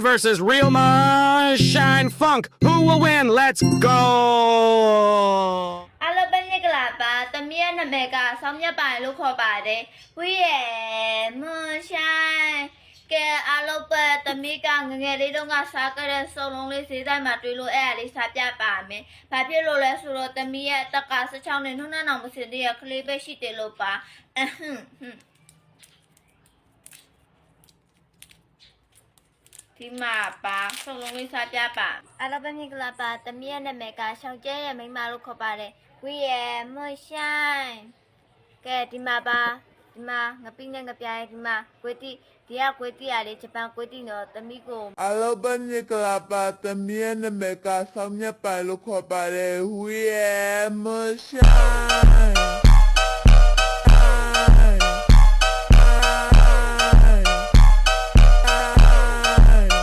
versus Real Shine Funk. Who will win? Let's go! အားလုံးပဲမင်္ဂလာပါတမီးရဲ့နာမည်ကဆောင်းမြတ်ပိုင်လို့ခေါ်ပါတယ်ဝီရဲ့မွန်ဆိုင်ကဲအားလုံးပဲတမီးကငငယ်လေးတုန်းကစားခဲ့တဲ့စုံလုံးလေးဈေးတိုင်းမှာတွေ့လို့အဲ့အလေးစားပြပါမယ်။ဘာဖြစ်လို့လဲဆိုတော့တမီးရဲ့အတက်က16နဲ့နှုတ်နှောင်းအောင်မစင်တဲ့ကလေးပဲရှိတယ်လို့ပါ။အဟွန်းဟွန်း ဒီမှာပါစုံလုံးလေးစားပြပါအားလုံးပဲမင်္ဂလာပါတမီးရဲ့နာမည်ကရှောင်းကျဲရဲ့မိန်းမလို့ခေါ်ပါတယ်ဝီရဲ့မွန်ဆိုင်ကဲဒီမှာပါဒီမှာငပိနဲ့ငပြားရဲ့ဒီမှာကွေတီဒီကကွေတီရလေဂျပန်ကွေတီနော်တမီးကိုအလောဘနိကလာပါတမီးနမေကဆောင်မြပိုင်လို့ခေါ်ပါတယ်ဝီယမဆိုင်